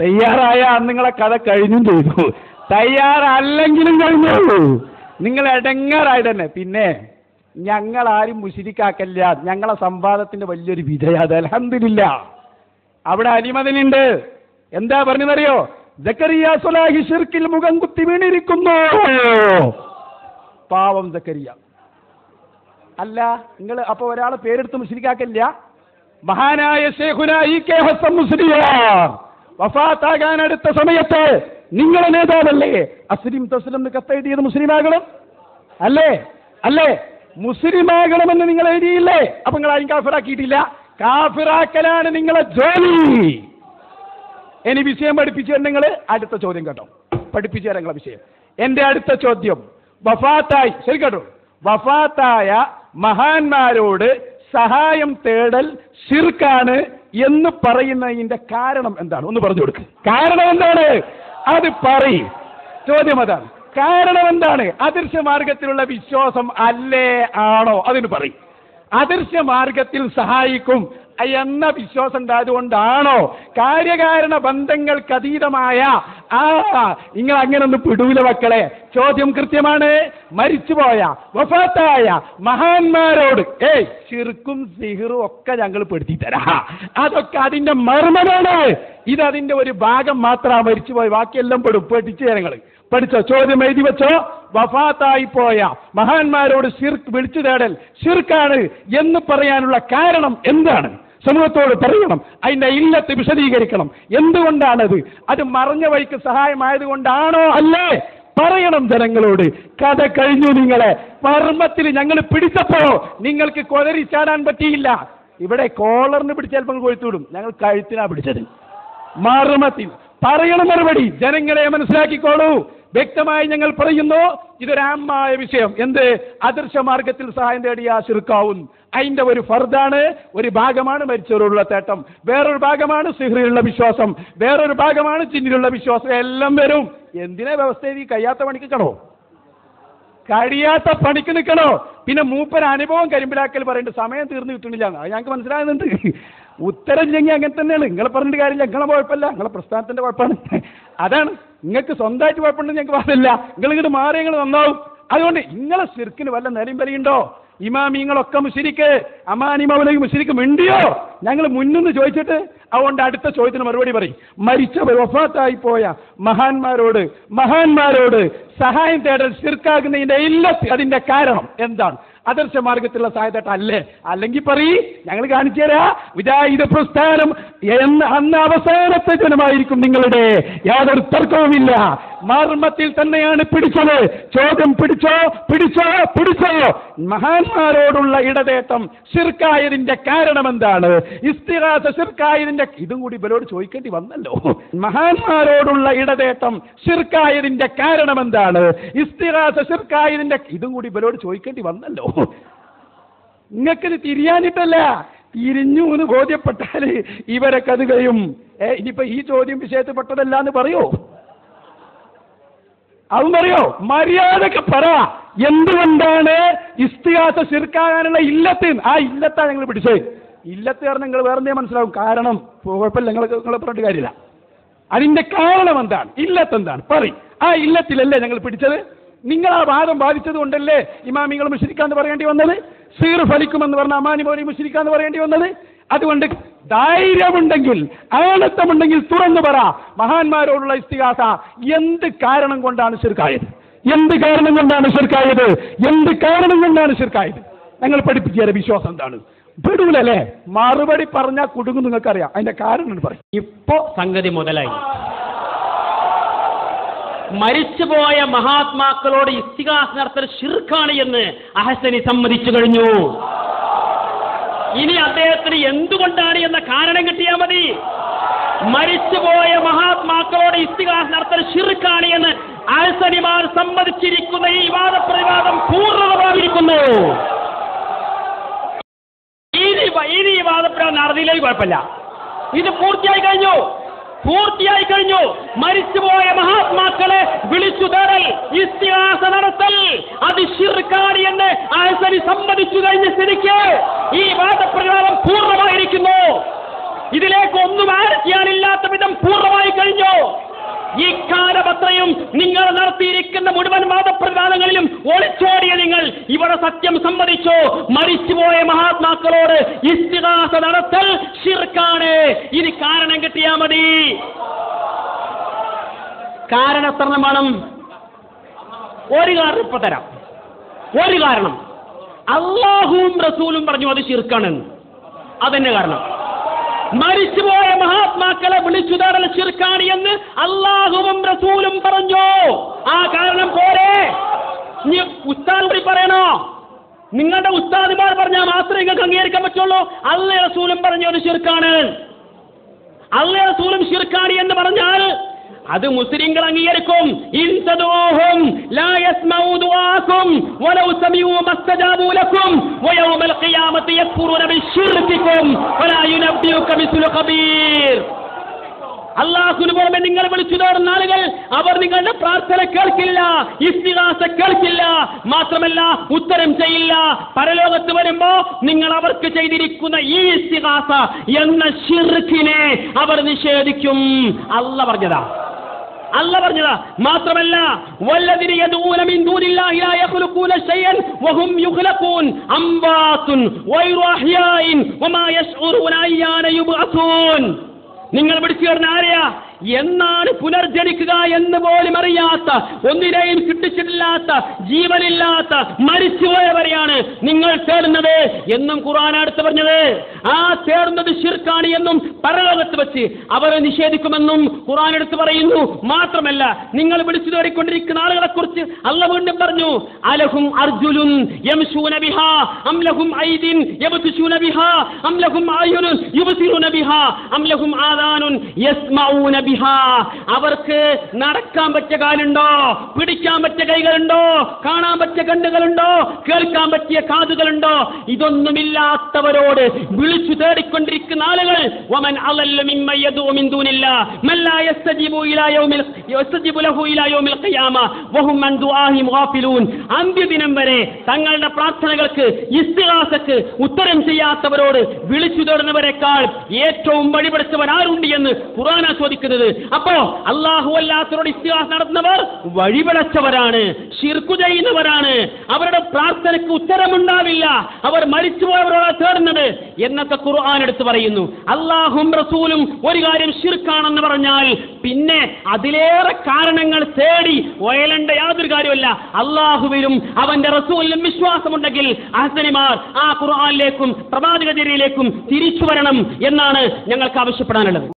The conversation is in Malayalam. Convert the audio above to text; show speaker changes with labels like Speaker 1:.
Speaker 1: തയ്യാറായ നിങ്ങളെ കഥ കഴിഞ്ഞും ചെയ്തു. തയ്യാറല്ലെങ്കിലും കഴിഞ്ഞുള്ളൂ. നിങ്ങൾ എടങ്ങാറായി തന്നെ പിന്നെ ഞങ്ങൾ ആരും മുഷിരിക്കാക്കല്ല ഞങ്ങളെ സംവാദത്തിന്റെ വലിയൊരു വിജയ അത്. അലഹമില്ല അവിടെ അലിമതിനുണ്ട് എന്താ പറഞ്ഞതറിയോ? ജക്കരിയ സുലാഹി ഷിർക്കിൽ മുഖം കുത്തി വീണിരിക്കുന്നു. പാവം ജക്കരിയ അല്ല നിങ്ങൾ അപ്പൊ ഒരാളെ പേരെടുത്ത് മുസ്ലിക്കാക്കല്ല മഹാനായ ശേഖുനായി കെ ഹസൻ മുസ്ലിയാർ. വഫാത്താകാൻ അടുത്ത സമയത്ത് നിങ്ങളെ നേതാവല്ലേ? അസ്ലിം തസ്ലിം കത്തെഴുതിയത് മുസ്ലിമാകണം അല്ലേ? അല്ലേ? മുസ്ലിമാകണമെന്ന് നിങ്ങൾ എഴുതിയില്ലേ? അപ്പൊ നിങ്ങൾ ആരും കാഫിറാക്കിയിട്ടില്ല. കാഫിറാക്കലാണ് നിങ്ങളെ ജോലി. ഇനി വിഷയം പഠിപ്പിച്ചു നിങ്ങൾ അടുത്ത ചോദ്യം കേട്ടോ. പഠിപ്പിച്ചു തരാം നിങ്ങളെ വിഷയം. എന്റെ അടുത്ത ചോദ്യം. വഫാത്തായി ശരി കേട്ടോ. വഫാത്തായ മഹാന്മാരോട് സഹായം തേടൽ ഷിർക്കാണ് എന്ന് പറയുന്നതിന്റെ കാരണം എന്താണ്? ഒന്ന് പറഞ്ഞു കൊടുക്ക്. കാരണം എന്താണ്? അത് പറയും. ചോദ്യം അതാണ്. കാരണം എന്താണ്? അദൃശ്യ മാർഗത്തിലുള്ള വിശ്വാസം അല്ലേ ആണോ? അതിന് പറയും. അദൃശ്യ മാർഗത്തിൽ സഹായിക്കും. എന്ന വിശ്വാസം ഉണ്ടായതുകൊണ്ടാണോ കാര്യകാരണ ബന്ധങ്ങൾക്ക് അതീതമായ ആ നിങ്ങൾ അങ്ങനെ ഒന്ന് പിടൂല മക്കളെ. ചോദ്യം കൃത്യമാണ്. മരിച്ചുപോയ വഫാത്തായ മഹാന്മാരോട് ഏയ് ചിർക്കും സിഹിറും ഒക്കെ ഞങ്ങൾ പെടുത്തി തരാ അതൊക്കെ അതിന്റെ മർമ്മമാണ്. ഇത് അതിന്റെ ഒരു ഭാഗം മാത്രമാണ് മരിച്ചുപോയി. ബാക്കിയെല്ലാം പെടും പഠിച്ചു ഞങ്ങൾ പഠിച്ചോ? ചോദ്യം എഴുതി വെച്ചോ? വഫാത്തായി പോയ മഹാന്മാരോട് ഷിർക്ക് വിളിച്ചു തേടൽ ഷിർക്കാണ് എന്ന് പറയാനുള്ള കാരണം എന്താണ്? സമൂഹത്തോട് പറയണം. അതിന്റെ ഇല്ലത്ത് വിശദീകരിക്കണം. എന്തുകൊണ്ടാണത്? അത് മറഞ്ഞ വഴിക്ക് സഹായമായത് കൊണ്ടാണോ അല്ലേ? പറയണം ജനങ്ങളോട്. കഥ കഴിഞ്ഞു നിങ്ങളെ. മർമ്മത്തിൽ ഞങ്ങൾ പിടിച്ചപ്പോ നിങ്ങൾക്ക് കൊലരി ചാടാൻ പറ്റിയില്ല. ഇവിടെ കോളറിന് പിടിച്ച് ചിലപ്പോൾ കൊഴുത്തുവിടും ഞങ്ങൾ കഴുത്തിനാ പിടിച്ചത്. മർമ്മത്തിൽ. പറയണം മറുപടി ജനങ്ങളെ മനസ്സിലാക്കിക്കോളൂ. വ്യക്തമായി ഞങ്ങൾ പറയുന്നു ഇതൊരാമായ വിഷയം. എന്ത്? അദൃശ്യ മാർഗത്തിൽ സഹായം തേടിയ ശിർക്കാവും അതിന്റെ ഒരു ഫർദാണ് ഒരു ഭാഗമാണ് മരിച്ചവരോടുള്ള തേട്ടം. വേറൊരു ഭാഗമാണ് സിഹ്റിലുള്ള വിശ്വാസം. വേറൊരു ഭാഗമാണ് ചിന്നിലുള്ള വിശ്വാസം. എല്ലാം വരും. എന്തിനാ വ്യവസ്ഥ ഈ കഴിയാത്ത പണിക്ക് കണോ കഴിയാത്ത പണിക്ക് നിൽക്കണോ? പിന്നെ മൂപ്പൻ അനുഭവം കരിമ്പിലാക്കൽ പറയുന്നുണ്ട് സമയം തീർന്നു കിട്ടണില്ല അത് ഞങ്ങൾക്ക് മനസ്സിലാകുന്നുണ്ട്. ഉത്തരം ചെങ്ങി അങ്ങനെ തന്നെയാണ്. നിങ്ങളെ പറഞ്ഞിട്ട് കാര്യമില്ല. നിങ്ങളെ കുഴപ്പമില്ല. നിങ്ങളെ പ്രസ്ഥാനത്തിന്റെ കുഴപ്പമാണ്. അതാണ്. നിങ്ങൾക്ക് സ്വന്തമായിട്ട് കുഴപ്പമുണ്ടെന്ന് ഞങ്ങൾക്ക് പറഞ്ഞില്ല നിങ്ങൾ ഇങ്ങോട്ട് മാറി നിങ്ങൾ നന്നാവും. അതുകൊണ്ട് നിങ്ങളെ ശിർക്കിന് വല്ല നിലയും വിലയുണ്ടോ? ഇമാമിങ്ങളൊക്കെ മുശിരിക്ക് അമാനിമാവിലേക്ക് മുശിരിക്ക് മിണ്ടിയോ? ഞങ്ങൾ മുന്നിന്ന് ചോദിച്ചിട്ട് അതുകൊണ്ട് അടുത്ത ചോദ്യത്തിന് മറുപടി പറയും. മരിച്ചവർ വഫാത്തായി പോയ മഹാന്മാരോട് മഹാന്മാരോട് സഹായം തേടൽ ശിർക്കാകുന്നതിന്റെ ഇല്ലത്ത് അതിന്റെ കാരണം എന്താണ്? അദർശ മാർഗത്തിലുള്ള സഹായത്തായിട്ട് അല്ലേ അല്ലെങ്കിൽ പറയ് ഞങ്ങൾ കാണിച്ചു തരാ വിജായുധ പ്രസ്ഥാനം എന്ന് അന്ന് അവസാനത്തെ ജനമായിരിക്കും നിങ്ങളുടെ. യാതൊരു തർക്കവുമില്ല. മർമ്മത്തിൽ തന്നെയാണ് പിടിച്ചത്. ചോദ്യം പിടിച്ചോ? പിടിച്ചോ? പിടിച്ചോ? മഹാന്മാരോടുള്ള ഇടതേട്ടം ശിർക്കായതിന്റെ കാരണം എന്താണ് ഇസ്തിഹാസ ശിർക്കായതിന്റെ ഇതും കൂടി ഇവരോട് ചോദിക്കേണ്ടി വന്നല്ലോ. മഹാന്മാരോടുള്ള ഇടതേട്ടം ശിർക്കായതിന്റെ കാരണം എന്താണ് ഇസ്തിഹാസ ശിർക്കായതിന്റെ ഇതും കൂടി ഇവരോട് ചോദിക്കേണ്ടി വന്നല്ലോ. നിങ്ങൾക്കിത് തിരിയാനിട്ടല്ല. തിരിഞ്ഞു എന്ന് ബോധ്യപ്പെട്ടാൽ ഇവരെ കഥകയും ഇനിയിപ്പൊ ഈ ചോദ്യം വിഷയത്തിൽ പെട്ടതല്ല എന്ന് പറയോ? അവൻ പറയോ? മര്യാദയ്ക്ക് പറ. എന്തുകൊണ്ടാണ് ഇസ്തിഹാസ ശിർക്കാകാനുള്ള ഇല്ലത്ത് ആ ഇല്ലത്താണ് ഞങ്ങൾ പിടിച്ചത്. ഇല്ലത്ത് കാരണം നിങ്ങൾ വേറെ എന്തേ മനസ്സിലാവും. കാരണം കുഴപ്പമില്ല. നിങ്ങൾ നിങ്ങളെ പറഞ്ഞിട്ട് കാര്യമില്ല. അതിന്റെ കാരണം എന്താണ്? ഇല്ലത്ത് എന്താണ്? പറ ആ ഇല്ലത്തിലല്ലേ ഞങ്ങൾ പിടിച്ചത്? നിങ്ങൾ ആ വാദം ബാധിച്ചത് കൊണ്ടല്ലേ ഇമാമിങ്ങൾ മുഷിരിക്കാന്ന് പറയേണ്ടി വന്നത്? സീർ ഫലിക്കുമെന്ന് പറഞ്ഞ അമാനി മോനി മുഷിരിക്കാന്ന് പറയേണ്ടി വന്നത്? അതുകൊണ്ട് ധൈര്യമുണ്ടെങ്കിൽ ആനത്തമുണ്ടെങ്കിൽ തുറന്നു പറ. മഹാന്മാരോടുള്ള ഇസ്തിഹാസ എന്ത് കാരണം കൊണ്ടാണ് ശിർക്കായത്? എന്ത് കാരണം കൊണ്ടാണ് ശിർക്കായത്? എന്ത് കാരണം കൊണ്ടാണ് ശിർക്കായത്? ഞങ്ങൾ പഠിപ്പിച്ച വിശ്വാസം എന്താണ്? പെടൂലല്ലേ? മറുപടി പറഞ്ഞാൽ കുടുങ്ങും നിങ്ങൾക്കറിയാം. അതിന്റെ കാരണം പറയും.
Speaker 2: ഇപ്പോ സംഗതി മുതലായി. മരിച്ചുപോയ മഹാത്മാക്കളോട് ഇസ്തിഹാസ് നടത്തൽ ഷിർക്കാണ് എന്ന് അഹസനി സമ്മതിച്ചു കഴിഞ്ഞു. ഇനി അദ്ദേഹത്തിന് എന്തുകൊണ്ടാണ് എന്ന കാരണം കിട്ടിയാൽ മതി. മരിച്ചുപോയ മഹാത്മാക്കളോട് ഇസ്തിഹാസ് നടത്തൽ ഷിർക്കാണ് എന്ന് ആൽസനിമാർ സമ്മതിച്ചിരിക്കുന്ന ഈ വാദപ്രതിവാദം പൂർണമായിരിക്കുന്നു. ഇനി ഇനി ഈ വാദപ്രതിവാദം നടന്നില്ലെങ്കിൽ കുഴപ്പമില്ല. ഇത് പൂർത്തിയായി കഴിഞ്ഞു. പൂർത്തിയായി കഴിഞ്ഞു. മരിച്ചുപോയ മഹാത്മാക്കളെ വിളിച്ചു തേടൽ ഇസ്തിഹാസ നടത്തൽ. അത് ഷിർക്കാണ് എന്ന് ആസരി സമ്മതിച്ചു കഴിഞ്ഞ സ്ഥിതിക്ക് ഈ വാദപ്രകാരം പൂർണമായിരിക്കുന്നു. ഇതിലേക്ക് ഒന്നും ആരത്തിയാനില്ലാത്ത വിധം പൂർണമായി അത്രയും നിങ്ങൾ നടത്തിയിരിക്കുന്ന മുഴുവൻ വാദപ്രതിവാദങ്ങളിലും ഒളിച്ചോടിയ നിങ്ങൾ ഇവിടെ സത്യം സമ്മതിച്ചു മരിച്ചുപോയ മഹാത്മാക്കളോട് ഇസ്തിഹാസ നടത്തൽ ഷിർക്കാണ് കാരണം കിട്ടിയാ മതി. കാരണം സ്ഥലം വേണം ഒരു കാരണം ഇപ്പൊ തരാം. ഒരു കാരണം. അള്ളാഹുവും റസൂലും പറഞ്ഞു അത് ശിർക്കാണ്. അതന്നെ കാരണം. മരിച്ചുപോയ മഹാത്മാക്കളെ വിളിച്ചു തേടൽ ഷിർക്കാണ് എന്ന് അള്ളാഹുവും റസൂലും പറഞ്ഞു. ആ കാരണം പോരെ. ഉസ്താദ് പറയണോ? നിങ്ങളുടെ ഉസ്താദിമാർ പറഞ്ഞാൽ മാത്രമേ നിങ്ങൾക്ക് അംഗീകരിക്കാൻ പറ്റുള്ളൂ. അല്ലേ റസൂലും പറഞ്ഞു അത് ഷിർക്കാണ് അല്ല റസൂലും ഷിർക്കാണ് എന്ന് പറഞ്ഞാൽ അത് മുസ്ലിങ്ങൾ അംഗീകരിക്കും. ഇൻ തദൂഹും ലാ യസ്മഉ ദുആക്കും വലൗ സമീഉ മസ്തജാബു ലക്കും വയൗമൽ ഖിയാമത്തി യക്ഫുറൂന ബിശ്ശിർകിക്കും വലാ യുനബ്ബിയുക മിസ്ലു ഖബീർ. അള്ളാഹുന് പുറമെ നിങ്ങൾ വിളിച്ചു തോടുന്ന ആളുകൾ അവർ നിങ്ങളുടെ പ്രാർത്ഥന കേൾക്കില്ല ഇസ്തിഹാസ കേൾക്കില്ല മാത്രമല്ല ഉത്തരം ചെയ്യില്ല. പരലോകത്ത് വരുമ്പോ നിങ്ങൾ അവർക്ക് ചെയ്തിരിക്കുന്ന ഈ ഇസ്തിഹാസ എന്ന ഷിർഖിനെ അവർ നിഷേധിക്കും. അല്ല പറഞ്ഞതാ. അല്ല പറഞ്ഞതാ. മാത്രമല്ല വല്ലതിന് ലാ വഹും വമാ നിങ്ങൾ വിളിച്ചു കയറുന്ന ആരെയാ? എന്നാണ് പുനർജനിക്കുക എന്ന് പോലും അറിയാത്ത ഒന്നിനെയും കിട്ടിച്ചിട്ടില്ലാത്ത ജീവനില്ലാത്ത മരിച്ചുപോയവരെയാണ് നിങ്ങൾ തേടുന്നത് എന്നും ഖുർആൻ അടുത്ത് പറഞ്ഞത്. ആ ചേർന്നത് ശിർക്കാണ് എന്നും പരലോകത്ത് വെച്ച് അവരെ നിഷേധിക്കുമെന്നും ഖുർആൻ എടുത്ത് പറയുന്നു. മാത്രമല്ല നിങ്ങൾ വിളിച്ചു ആളുകളെ കുറിച്ച് അല്ല വീണ്ടും പറഞ്ഞു അലഹും അർജുലുൻ യംശൂന ബിഹാ. അവർക്ക് നടക്കാൻ പറ്റിയ കാലുണ്ടോ? പിടിക്കാൻ പറ്റിയ കൈകളുണ്ടോ? കാണാൻ പറ്റിയ കണ്ണുകളുണ്ടോ? കേൾക്കാൻ പറ്റിയ കാതുകളുണ്ടോ? ഇതൊന്നുമില്ലാത്തവരോട് വിളിച്ചു തേടിക്കൊണ്ടിരിക്കുന്ന ആളുകൾ വമൻ അന്ത്യദിനം വരെ തങ്ങളുടെ പ്രാർത്ഥനകൾക്ക് ഇസ്തിഹാസക്ക് ഉത്തരം ചെയ്യാത്തവരോട് വിളിച്ചു തേടുന്നവരെക്കാൾ ഏറ്റവും വഴിപെടുത്തവൻ ആരുണ്ട് എന്ന് ഖുറാന ചോദിക്കുന്നത്. അപ്പോ അള്ളാഹു അല്ലാത്തവരോട് ഇസ്തിഹാസ് നടത്തുന്നവർ വഴിപിഴച്ചവരാണ് ശിർക്കു ചെയ്യുന്നവരാണ്. അവരുടെ പ്രാർത്ഥനയ്ക്ക് ഉത്തരമുണ്ടാവില്ല. അവർ മരിച്ചുപോയവരോട് തേടുന്നത് എന്നൊക്കെ ഖുർആൻ എടുത്ത് പറയുന്നു. അള്ളാഹും റസൂലും ഒരു കാര്യം ഷിർക്കാണെന്ന് പറഞ്ഞാൽ പിന്നെ അതിലേറെ കാരണങ്ങൾ തേടി വയലണ്ട യാതൊരു കാര്യമല്ല അള്ളാഹുവിലും അവന്റെ റസൂലിലും വിശ്വാസമുണ്ടെങ്കിൽ അഹസനിമാർ ആ ഖുർആാനിലേക്കും പ്രവാചകചര്യയിലേക്കും തിരിച്ചു വരണം എന്നാണ് ഞങ്ങൾക്ക് ആവശ്യപ്പെടാനുള്ളത്.